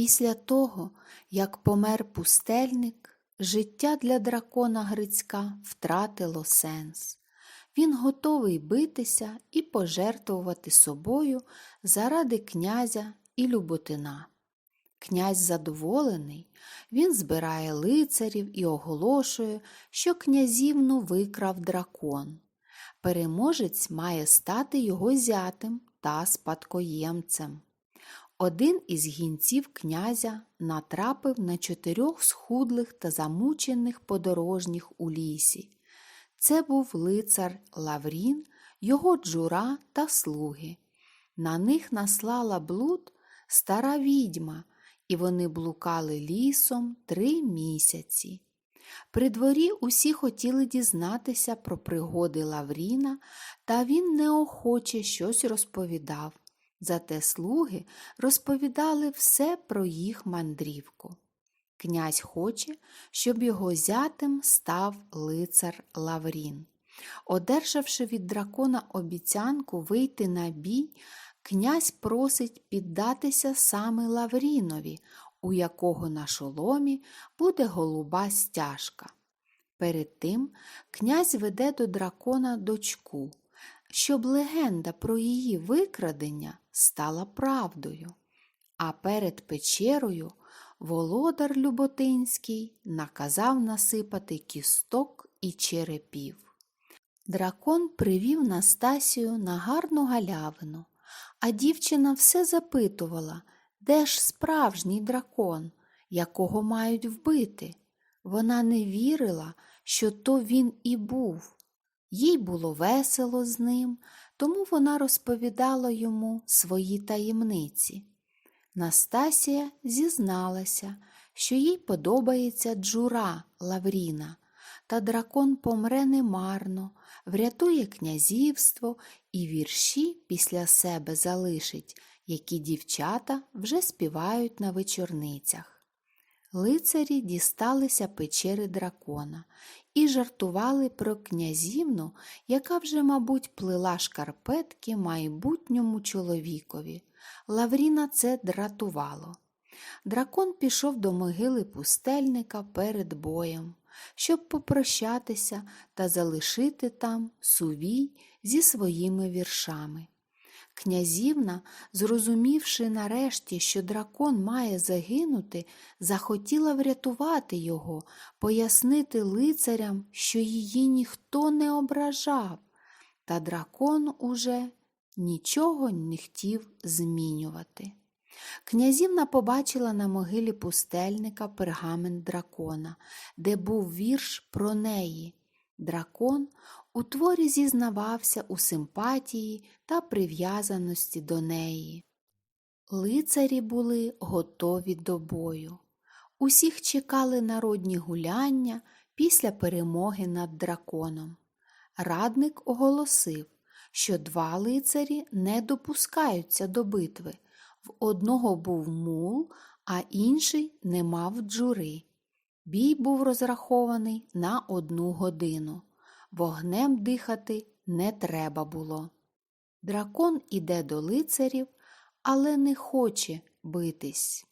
Після того, як помер пустельник, життя для дракона Грицька втратило сенс. Він готовий битися і пожертвувати собою заради князя і Люботина. Князь задоволений, він збирає лицарів і оголошує, що князівну викрав дракон. Переможець має стати його зятем та спадкоємцем. Один із гінців князя натрапив на чотирьох схудлих та замучених подорожніх у лісі. Це був лицар Лаврін, його джура та слуги. На них наслала блуд стара відьма, і вони блукали лісом три місяці. При дворі усі хотіли дізнатися про пригоди Лавріна, та він неохоче щось розповідав. Зате слуги розповідали все про їх мандрівку. Князь хоче, щоб його зятем став лицар Лаврін. Одержавши від дракона обіцянку вийти на бій, князь просить піддатися саме Лаврінові, у якого на шоломі буде голуба стяжка. Перед тим князь веде до дракона дочку, щоб легенда про її викрадення стала правдою. А перед печерою володар Люботинський наказав насипати кісток і черепів. Дракон привів Настасію на гарну галявину, а дівчина все запитувала, де ж справжній дракон, якого мають вбити. Вона не вірила, що то він і був. Їй було весело з ним, тому вона розповідала йому свої таємниці. Настасія зізналася, що їй подобається джура Лавріна, та дракон помре немарно, врятує князівство і вірші після себе залишить, які дівчата вже співають на вечорницях. Лицарі дісталися печери дракона і жартували про князівну, яка вже, мабуть, плела шкарпетки майбутньому чоловікові. Лавріна це дратувало. Дракон пішов до могили пустельника перед боєм, щоб попрощатися та залишити там сувій зі своїми віршами. Князівна, зрозумівши нарешті, що дракон має загинути, захотіла врятувати його, пояснити лицарям, що її ніхто не ображав, та дракон уже нічого не хотів змінювати. Князівна побачила на могилі пустельника пергамент дракона, де був вірш про неї. Дракон у творі зізнавався у симпатії та прив'язаності до неї. Лицарі були готові до бою. Усіх чекали народні гуляння після перемоги над драконом. Радник оголосив, що два лицарі не допускаються до битви. В одного був мул, а інший не мав джури. Бій був розрахований на одну годину. Вогнем дихати не треба було. Дракон іде до лицарів, але не хоче битись.